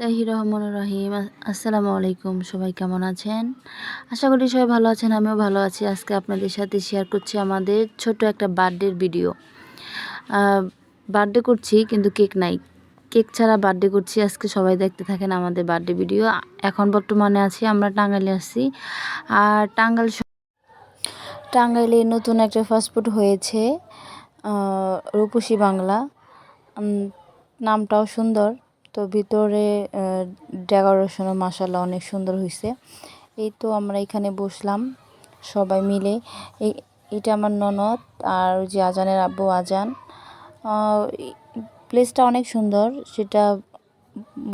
বিসমিল্লাহির রহমানির রহিম আসসালামু আলাইকুম সবাই কেমন আছেন? আশা করি সবাই ভালো আছেন, আমিও ভালো আছি। আজকে আপনাদের সাথে শেয়ার করছি আমাদের ছোট একটা বার্থডের ভিডিও বার্থডে করছি, কিন্তু কেক নাই। কেক ছাড়া বার্থডে করছি, আজকে সবাই দেখতে থাকেন আমাদের বার্থডে ভিডিও এখন বর্তমানে আছি, আমরা টাঙ্গাইলে আসছি আর টাঙ্গাইল টাঙ্গাইলে নতুন একটা ফাস্টফুড হয়েছে রূপসী বাংলা। নামটাও সুন্দর। তো ভিতরে ডেকোরেশনও মাসাল্লাহ অনেক সুন্দর হয়েছে এই তো আমরা এখানে বসলাম সবাই মিলে। এটা আমার ননদ আর যে আজানের আব্বু আজান। প্লেসটা অনেক সুন্দর, সেটা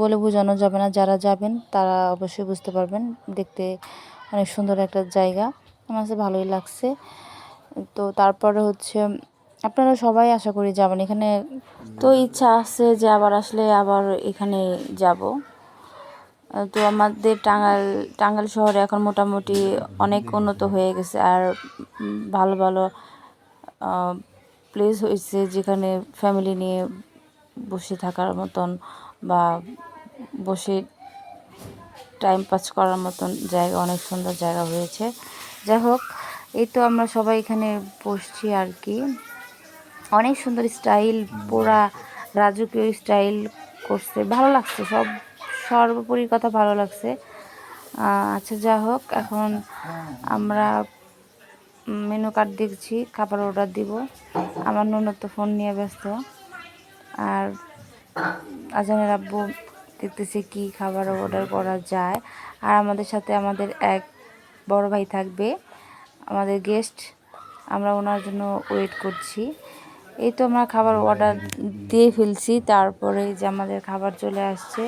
বলে বোঝানো যাবে না, যারা যাবেন তারা অবশ্যই বুঝতে পারবেন। দেখতে অনেক সুন্দর একটা জায়গা। আমার কাছে ভালোই লাগছে। তো তারপরে হচ্ছে আপনারা সবাই আশা করি যাবেন। এখানে তো ইচ্ছা আছে যে আবার আসলে আবার এখানে যাব। তো আমাদের টাঙ্গাইল টাঙ্গাইল শহরে এখন মোটামুটি অনেক উন্নত হয়ে গেছে আর ভালো ভালো প্লেস হয়েছে যেখানে ফ্যামিলি নিয়ে বসে থাকার মতন বা বসে টাইম পাস করার মতন জায়গা, অনেক সুন্দর জায়গা হয়েছে। যাই হোক, এই তো আমরা সবাই এখানে বসছি আর কি। অনেক সুন্দর স্টাইল পুরা রাজকীয় স্টাইল করছে। ভালো লাগছে সব সর্বোপরি কথা ভালো লাগছে। আচ্ছা যা হোক এখন আমরা মেনু কার্ড দেখছি খাবার অর্ডার দিব। আমার নুনত ফোন নিয়ে ব্যস্ত। আর আজানের আব্বু দেখতেছি কি খাবার অর্ডার করা যায়। আর আমাদের সাথে আমাদের এক বড় ভাই থাকবে আমাদের গেস্ট আমরা ওনার জন্য ওয়েট করছি। এই তো আমরা খাবার অর্ডার দিয়ে ফেলছি, তারপরে যে আমাদের খাবার চলে আসছে,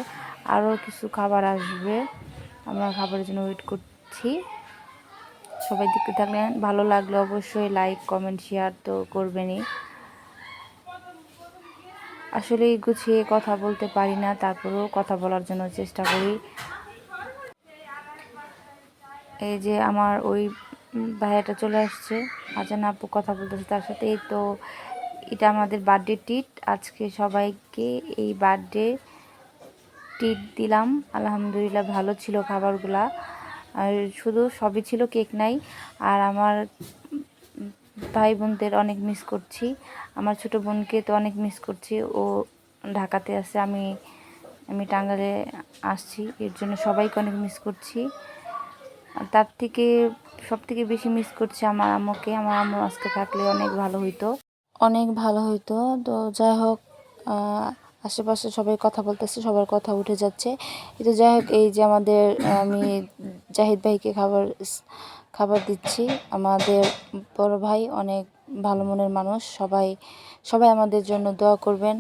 আরও কিছু খাবার আসবে। আমরা খাবারের জন্য ওয়েট করছি। সবাই দেখতে থাকলেন, ভালো লাগলে অবশ্যই লাইক কমেন্ট শেয়ার তো করবেনই। আসলে গুছিয়ে কথা বলতে পারি না, তারপরেও কথা বলার জন্য চেষ্টা করি। এই যে আমার ওই ভাইয়াটা চলে আসছে, আজান আপু কথা বলতেছে তার সাথে, এই তো এটা আমাদের বার্থডে টিট আজকে সবাইকে এই বার্থডে টিট দিলাম। আলহামদুলিল্লাহ ভালো ছিল খাবারগুলা। আর শুধু সবই ছিল কেক নাই। আর আমার ভাই বোনদের অনেক মিস করছি। আমার ছোট বোনকে তো অনেক মিস করছি। ও ঢাকাতে আছে। আমি আমি টাঙ্গালে আসছি। এর জন্য সবাইকে অনেক মিস করছি। তার থেকে সব থেকে বেশি মিস করছি আমার আম্মুকে। আমার আম্মু আজকে থাকলে অনেক ভালো হইতো। অনেক ভালো হইতো। তো যাই হোক আশেপাশে সবাই কথা বলতেছে, সবার কথা উঠে যাচ্ছে। কিন্তু যাই হোক, এই যে আমাদের, আমি জাহিদ ভাইকে খাবার খাবার দিচ্ছি। আমাদের বড় ভাই অনেক ভালো মনের মানুষ। সবাই সবাই আমাদের জন্য দোয়া করবেন।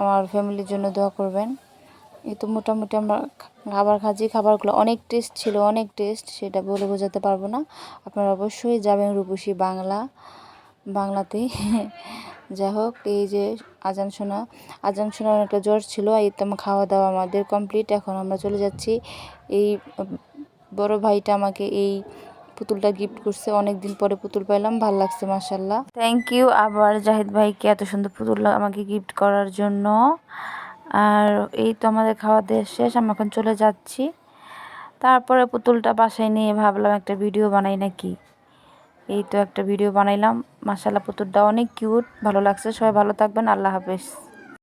আমার ফ্যামিলির জন্য দোয়া করবেন। এই তো মোটামুটি আমরা খাবার খাচ্ছি। খাবারগুলো অনেক টেস্ট ছিল, অনেক টেস্ট, সেটা বলে বোঝাতে পারব না। আপনারা অবশ্যই যাবেন রূপসী বাংলা। বাংলাতেই। যাই হোক এই যে আজান শোনা, আজান শোনার অনেকটা জ্বর ছিল, এই তো খাওয়া দাওয়া আমাদের কমপ্লিট এখন আমরা চলে যাচ্ছি। এই বড় ভাইটা আমাকে এই পুতুলটা গিফট করছে। অনেক দিন পরে পুতুল পাইলাম, ভালো লাগছে মাসাল্লাহ থ্যাংক ইউ আবার জাহিদ ভাইকে এত সুন্দর পুতুল আমাকে গিফট করার জন্য। আর এই তো আমাদের খাওয়া দাওয়া শেষ, আমরা এখন চলে যাচ্ছি। তারপরে পুতুলটা বাসায় নিয়ে ভাবলাম একটা ভিডিও বানাই নাকি। এই তো একটা ভিডিও বানাইলাম। মাসাল্লাহ পুতুরটা অনেক কিউট ভালো লাগছে। সবাই ভালো থাকবেন। আল্লাহ হাফেজ।